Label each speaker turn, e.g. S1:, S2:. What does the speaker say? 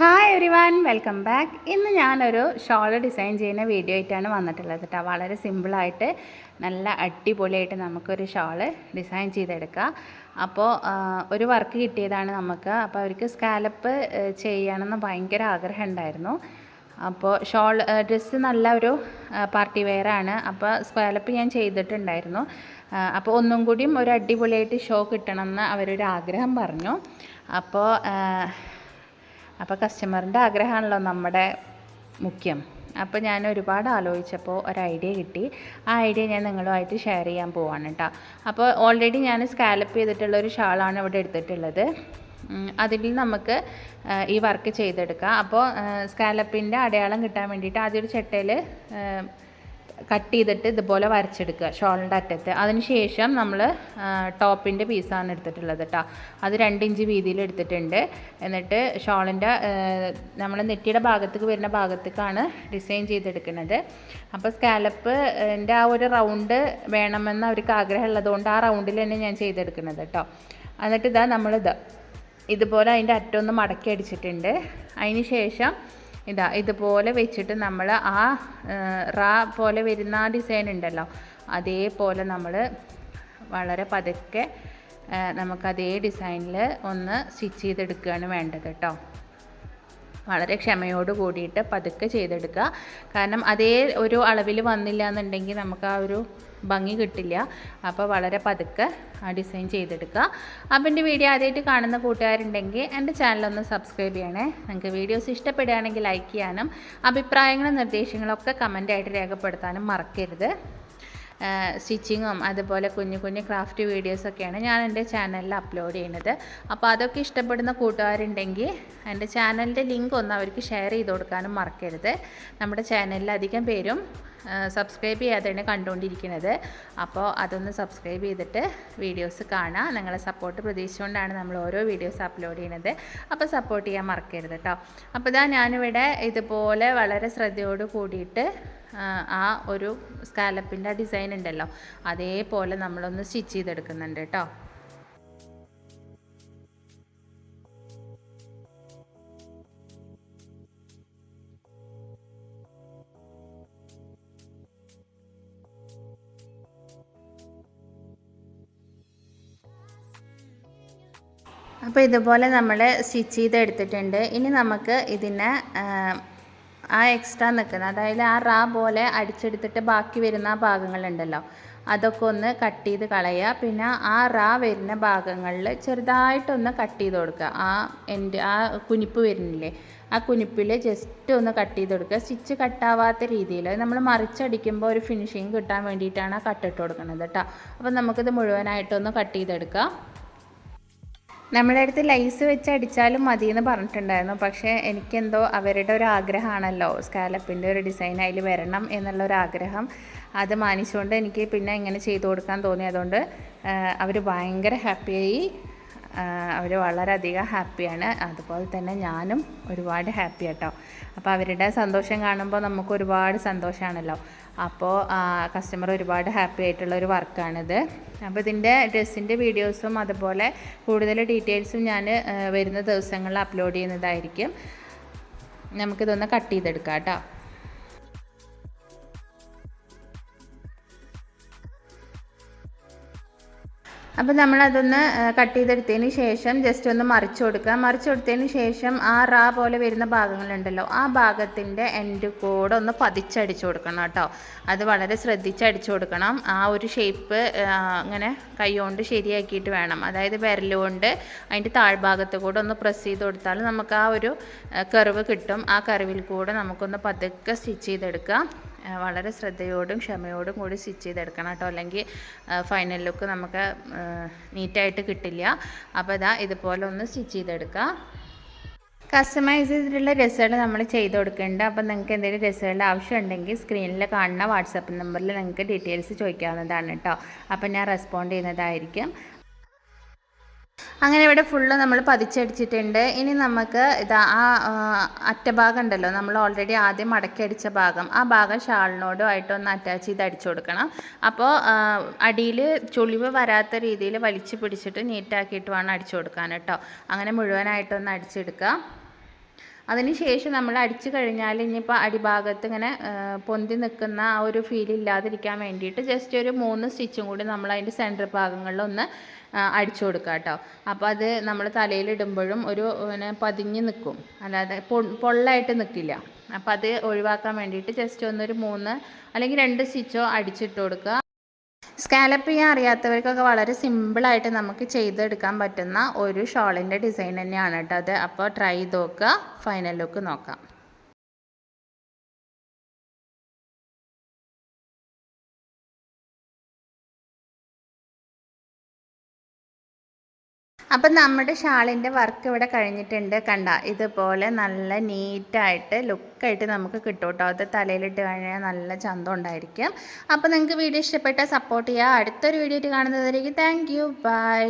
S1: Hi every one welcome back ഇന്ന് ഞാനൊരു shawl design ചെയ്യുന്ന വീഡിയോ ആയിട്ടാണ് വന്നിട്ടുള്ളത് കേട്ടോ വളരെ സിമ്പിളായിട്ട് നല്ല അടിപൊളിയായിട്ട് നമുക്കൊരു ഷോൾ ഡിസൈൻ ചെയ്തെടുക്കാം. അപ്പോൾ ഒരു വർക്ക് കിട്ടിയതാണ് നമുക്ക്. അപ്പോൾ അവർക്ക് സ്കാലപ്പ് ചെയ്യണമെന്ന് ഭയങ്കര ആഗ്രഹം ഉണ്ടായിരുന്നു. അപ്പോൾ ഷോൾ ഡ്രസ്സ് നല്ല ഒരു പാർട്ടി വെയർ ആണ്. അപ്പോൾ സ്കാലപ്പ് ഞാൻ ചെയ്തിട്ടുണ്ടായിരുന്നു. അപ്പോൾ ഒന്നും കൂടിയും ഒരു അടിപൊളിയായിട്ട് ഷോ കിട്ടണമെന്ന് അവരൊരു ആഗ്രഹം പറഞ്ഞു. അപ്പോൾ അപ്പോൾ കസ്റ്റമറിന്റെ ആഗ്രഹമാണല്ലോ നമ്മുടെ മുഖ്യം. അപ്പോൾ ഞാൻ ഒരുപാട് ആലോചിച്ചപ്പോൾ ഒരു ഐഡിയ കിട്ടി. ആ ഐഡിയ ഞാൻ നിങ്ങളുമായിട്ട് ഷെയർ ചെയ്യാൻ പോവാണ് കേട്ടോ അപ്പോൾ ഓൾറെഡി ഞാൻ സ്കാലപ്പ് ചെയ്തിട്ടുള്ള ഒരു ഷാളാണ് ഇവിടെ എടുത്തിട്ടുള്ളത്. അതിൽ നമുക്ക് ഈ വർക്ക് ചെയ്തെടുക്കാം. അപ്പോൾ സ്കാലപ്പിന്റെ അടയാളം കിട്ടാൻ വേണ്ടിയിട്ട് ആദ്യം ഒരു ചട്ടയിൽ കട്ട് ചെയ്തിട്ട് ഇതുപോലെ വരച്ചെടുക്കുക ഷോളിന്റെ അറ്റത്ത്. അതിനുശേഷം നമ്മൾ ടോപ്പിന്റെ പീസാണ് എടുത്തിട്ടുള്ളത് കേട്ടോ അത് രണ്ട് ഇഞ്ച് വീതിയിൽ എടുത്തിട്ടുണ്ട്. എന്നിട്ട് ഷോളിന്റെ നമ്മൾ നെറ്റിയുടെ ഭാഗത്തേക്ക് വരുന്ന ഭാഗത്തേക്കാണ് ഡിസൈൻ ചെയ്തെടുക്കുന്നത്. അപ്പോൾ സ്കാലപ്പിന്റെ ആ ഒരു റൗണ്ട് വേണമെന്ന് അവർക്ക് ആഗ്രഹമുള്ളതുകൊണ്ട് ആ റൗണ്ടിൽ തന്നെ ഞാൻ ചെയ്തെടുക്കുന്നത് കേട്ടോ എന്നിട്ട് ഇതാ നമ്മളിത്. ഇതുപോലെ അതിന്റെ അറ്റമൊന്ന് മടക്കി അടിച്ചിട്ടുണ്ട്. അതിന് ശേഷം ഇതാ ഇതുപോലെ വെച്ചിട്ട് നമ്മൾ ആ റാ പോലെ വരുന്ന ആ ഡിസൈൻ ഉണ്ടല്ലോ. അതേപോലെ നമ്മൾ വളരെ പതുക്കെ നമുക്ക് അതേ ഡിസൈനിൽ ഒന്ന് സ്റ്റിച്ച് ചെയ്തെടുക്കുകയാണ് വേണ്ടത് കേട്ടോ. വളരെ ക്ഷമയോട് കൂടിയിട്ട് പതുക്കെ ചെയ്തെടുക്കുക. കാരണം അതേ ഒരു അളവിൽ വന്നില്ല എന്നുണ്ടെങ്കിൽ നമുക്ക് ആ ഒരു ഭംഗി കിട്ടില്ല. അപ്പോൾ വളരെ പതുക്കെ ആ ഡിസൈൻ ചെയ്തെടുക്കുക. അപ്പം എന്റെ വീഡിയോ ആദ്യമായിട്ട് കാണുന്ന കൂട്ടുകാരുണ്ടെങ്കിൽ എന്റെ ചാനലൊന്ന് സബ്സ്ക്രൈബ് ചെയ്യണേ. നിങ്ങൾക്ക് വീഡിയോസ് ഇഷ്ടപ്പെടുകയാണെങ്കിൽ ലൈക്ക് ചെയ്യാനും അഭിപ്രായങ്ങളും നിർദ്ദേശങ്ങളൊക്കെ കമന്റായിട്ട് രേഖപ്പെടുത്താനും മറക്കരുത്. സ്റ്റിച്ചിങ്ങും അതുപോലെ കുഞ്ഞു കുഞ്ഞു ക്രാഫ്റ്റ് വീഡിയോസൊക്കെയാണ് ഞാൻ എന്റെ ചാനലിൽ അപ്ലോഡ് ചെയ്യുന്നത്. അപ്പോൾ അതൊക്കെ ഇഷ്ടപ്പെടുന്ന കൂട്ടുകാരുണ്ടെങ്കിൽ എന്റെ ചാനലിന്റെ ലിങ്ക് ഒന്ന് അവർക്ക് ഷെയർ ചെയ്ത് കൊടുക്കാനും മറക്കരുത്. നമ്മുടെ ചാനലിൽ അധികം പേരും സബ്സ്ക്രൈബ് ചെയ്യാതെയാണ് കണ്ടുകൊണ്ടിരിക്കുന്നത്. അപ്പോൾ അതൊന്ന് സബ്സ്ക്രൈബ് ചെയ്തിട്ട് വീഡിയോസ് കാണാം നിങ്ങളെ സപ്പോർട്ട് പ്രതീക്ഷിച്ചുകൊണ്ടാണ് നമ്മൾ ഓരോ വീഡിയോസ് അപ്ലോഡ് ചെയ്യുന്നത്. അപ്പോൾ സപ്പോർട്ട് ചെയ്യാൻ മറക്കരുത് കേട്ടോ അപ്പോൾ ഇതാ ഞാനിവിടെ ഇതുപോലെ വളരെ ശ്രദ്ധയോട് കൂടിയിട്ട് ആ, ഒരു സ്കാലപ്പിന്റെ ഡിസൈൻ ഉണ്ടല്ലോ. അതേപോലെ നമ്മളൊന്ന് സ്റ്റിച്ച് ചെയ്തെടുക്കുന്നുണ്ട് കേട്ടോ. അപ്പോൾ ഇതുപോലെ നമ്മൾ സ്റ്റിച്ച് ചെയ്ത് എടുത്തിട്ടുണ്ട് ഇനി നമുക്ക് ഇതിനെ ആ, എക്സ്ട്രാ നിൽക്കുന്ന അതായത് ആ റാ പോലെ അടിച്ചെടുത്തിട്ട് ബാക്കി വരുന്ന ആ ഭാഗങ്ങളുണ്ടല്ലോ. അതൊക്കെ ഒന്ന് കട്ട് ചെയ്ത് കളയുക. പിന്നെ ആ റാ വരുന്ന ഭാഗങ്ങളിൽ ചെറുതായിട്ടൊന്ന് കട്ട് ചെയ്ത് കൊടുക്കുക. ആ എന്റെ ആ കുനിപ്പ് വരുന്നില്ലേ? ആ കുനിപ്പിൽ ജസ്റ്റ് ഒന്ന് കട്ട് ചെയ്ത് കൊടുക്കുക. സ്റ്റിച്ച് കട്ടാവാത്ത രീതിയിൽ നമ്മൾ മറിച്ചടിക്കുമ്പോൾ ഒരു ഫിനിഷിങ് കിട്ടാൻ വേണ്ടിയിട്ടാണ് ആ കട്ടിട്ട് കൊടുക്കുന്നത് കേട്ടോ. അപ്പോൾ നമുക്കിത് മുഴുവനായിട്ടൊന്ന് കട്ട് ചെയ്തെടുക്കാം. നമ്മുടെ അടുത്ത് ലൈസ് വെച്ച് അടിച്ചാലും മതി എന്ന് പറഞ്ഞിട്ടുണ്ടായിരുന്നു. പക്ഷേ എനിക്കെന്തോ അവരുടെ ഒരു ആഗ്രഹമാണല്ലോ. സ്കാലപ്പിന്റെ ഒരു ഡിസൈൻ അതിൽ വരണം എന്നുള്ള ഒരു ആഗ്രഹം. അത് മാനിച്ചുകൊണ്ട് എനിക്ക് പിന്നെ ഇങ്ങനെ ചെയ്തു കൊടുക്കാൻ തോന്നി. അതുകൊണ്ട് അവർ ഭയങ്കര ഹാപ്പിയായി. അവർ വളരെയധികം ഹാപ്പിയാണ്. അതുപോലെ തന്നെ ഞാനും ഒരുപാട് ഹാപ്പി കേട്ടോ അപ്പോൾ അവരുടെ സന്തോഷം കാണുമ്പോൾ നമുക്ക് ഒരുപാട് സന്തോഷമാണല്ലോ അപ്പോൾ കസ്റ്റമർ ഒരുപാട് ഹാപ്പി ആയിട്ടുള്ള ഒരു വർക്കാണിത്. അപ്പോൾ ഇതിന്റെ ഡ്രസ്സിന്റെ വീഡിയോസും അതുപോലെ കൂടുതൽ ഡീറ്റെയിൽസും ഞാൻ വരുന്ന ദിവസങ്ങളിൽ അപ്ലോഡ് ചെയ്യുന്നതായിരിക്കും. നമുക്കിതൊന്ന് കട്ട് ചെയ്തെടുക്കാം കേട്ടോ അപ്പോൾ നമ്മളതൊന്ന് കട്ട് ചെയ്തെടുത്തതിന് ശേഷം ജസ്റ്റ് ഒന്ന് മറിച്ചു കൊടുക്കുക. മറിച്ചു കൊടുത്തതിന് ശേഷം ആ റാ പോലെ വരുന്ന ഭാഗങ്ങളുണ്ടല്ലോ ആ ഭാഗത്തിന്റെ എൻഡ് കൂടെ ഒന്ന് പതിച്ചടിച്ചു കൊടുക്കണം കേട്ടോ. അത് വളരെ ശ്രദ്ധിച്ച് അടിച്ചു കൊടുക്കണം. ആ ഒരു ഷേപ്പ് അങ്ങനെ കൈകൊണ്ട് ശരിയാക്കിയിട്ട് വേണം. അതായത് വിരലുകൊണ്ട് അതിന്റെ താഴ്ഭാഗത്ത് കൂടെ ഒന്ന് പ്രസ് ചെയ്ത് കൊടുത്താൽ നമുക്ക് ആ ഒരു കർവ് കിട്ടും. ആ കർവിൽ കൂടെ നമുക്കൊന്ന് പതുക്കെ സ്റ്റിച്ച് ചെയ്തെടുക്കാം. വളരെ ശ്രദ്ധയോടും ക്ഷമയോടും കൂടി സ്റ്റിച്ച് ചെയ്തെടുക്കണം കേട്ടോ. അല്ലെങ്കിൽ ഫൈനൽ ലുക്ക് നമുക്ക് നീറ്റായിട്ട് കിട്ടില്ല. അപ്പോൾ ഇതാ ഇതുപോലെ ഒന്ന് സ്റ്റിച്ച് ചെയ്തെടുക്കുക കസ്റ്റമൈസ് ചെയ്തിട്ടുള്ള ഡ്രസ്സുകൾ നമ്മൾ ചെയ്ത് കൊടുക്കുന്നുണ്ട്. അപ്പോൾ നിങ്ങൾക്ക് എന്തെങ്കിലും ഡ്രസ്സുകളുടെ ആവശ്യം ഉണ്ടെങ്കിൽ സ്ക്രീനിൽ കാണുന്ന വാട്സപ്പ് നമ്പറിൽ നിങ്ങൾക്ക് ഡീറ്റെയിൽസ് ചോദിക്കാവുന്നതാണ് കേട്ടോ. അപ്പോൾ ഞാൻ റെസ്പോണ്ട് ചെയ്യുന്നതായിരിക്കും. അങ്ങനെ ഇവിടെ ഫുള്ള് നമ്മൾ പതിച്ചടിച്ചിട്ടുണ്ട്. ഇനി നമുക്ക് ഇതാ ആ അറ്റഭാഗം ഉണ്ടല്ലോ നമ്മൾ ഓൾറെഡി ആദ്യം മടക്കി അടിച്ച ഭാഗം. ആ ഭാഗം ഷാളിനോടും ആയിട്ട് ഒന്ന് അറ്റാച്ച് ചെയ്ത് അടിച്ചു കൊടുക്കണം. അപ്പോൾ അടിയിൽ ചുളിവ് വരാത്ത രീതിയിൽ വലിച്ചു പിടിച്ചിട്ട് നീറ്റാക്കിയിട്ട് വേണം അടിച്ചു കൊടുക്കാൻ കേട്ടോ. അങ്ങനെ മുഴുവനായിട്ടൊന്ന് അടിച്ചെടുക്കുക. അതിന് ശേഷം നമ്മൾ അടിച്ചു കഴിഞ്ഞാൽ ഇനിയിപ്പോൾ അടിഭാഗത്ത് ഇങ്ങനെ പൊന്തി നിൽക്കുന്ന ആ ഒരു ഫീൽ ഇല്ലാതിരിക്കാൻ വേണ്ടിയിട്ട് ജസ്റ്റ് ഒരു മൂന്ന് സ്റ്റിച്ചും കൂടി നമ്മൾ അതിന്റെ സെന്റർ ഭാഗങ്ങളിലൊന്ന് അടിച്ചു കൊടുക്കുക കേട്ടോ. അപ്പോൾ അത് നമ്മൾ തലയിലിടുമ്പോഴും ഒരു പിന്നെ പതിഞ്ഞ് നിൽക്കും അല്ലാതെ പൊള്ളായിട്ട് നിൽക്കില്ല അപ്പോൾ അത് ഒഴിവാക്കാൻ വേണ്ടിയിട്ട് ജസ്റ്റ് ഒന്നൊരു മൂന്ന് അല്ലെങ്കിൽ രണ്ട് സ്റ്റിച്ചോ അടിച്ചിട്ട് കൊടുക്കുക. സ്കാലപ്പ് ചെയ്യാൻ അറിയാത്തവർക്കൊക്കെ വളരെ സിമ്പിളായിട്ട് നമുക്ക് ചെയ്തെടുക്കാൻ പറ്റുന്ന ഒരു ഷോളിന്റെ ഡിസൈൻ തന്നെയാണ് കേട്ടോ അത്. അപ്പോൾ ട്രൈ ചെയ്ത് നോക്കുക. ഫൈനൽ ലുക്ക് നോക്കാം. അപ്പം നമ്മുടെ ഷാളിന്റെ വർക്ക് ഇവിടെ കഴിഞ്ഞിട്ടുണ്ട് കണ്ട. ഇതുപോലെ നല്ല നീറ്റായിട്ട് ലുക്കായിട്ട് നമുക്ക് കിട്ടും കേട്ടോ അത് തലയിലിട്ട് കഴിഞ്ഞാൽ നല്ല ചന്തം ഉണ്ടായിരിക്കും. അപ്പോൾ നിങ്ങൾക്ക് വീഡിയോ ഇഷ്ടപ്പെട്ടാൽ സപ്പോർട്ട് ചെയ്യുക അടുത്തൊരു വീഡിയോ കാണുന്നതായിരിക്കും താങ്ക് യു. ബൈ.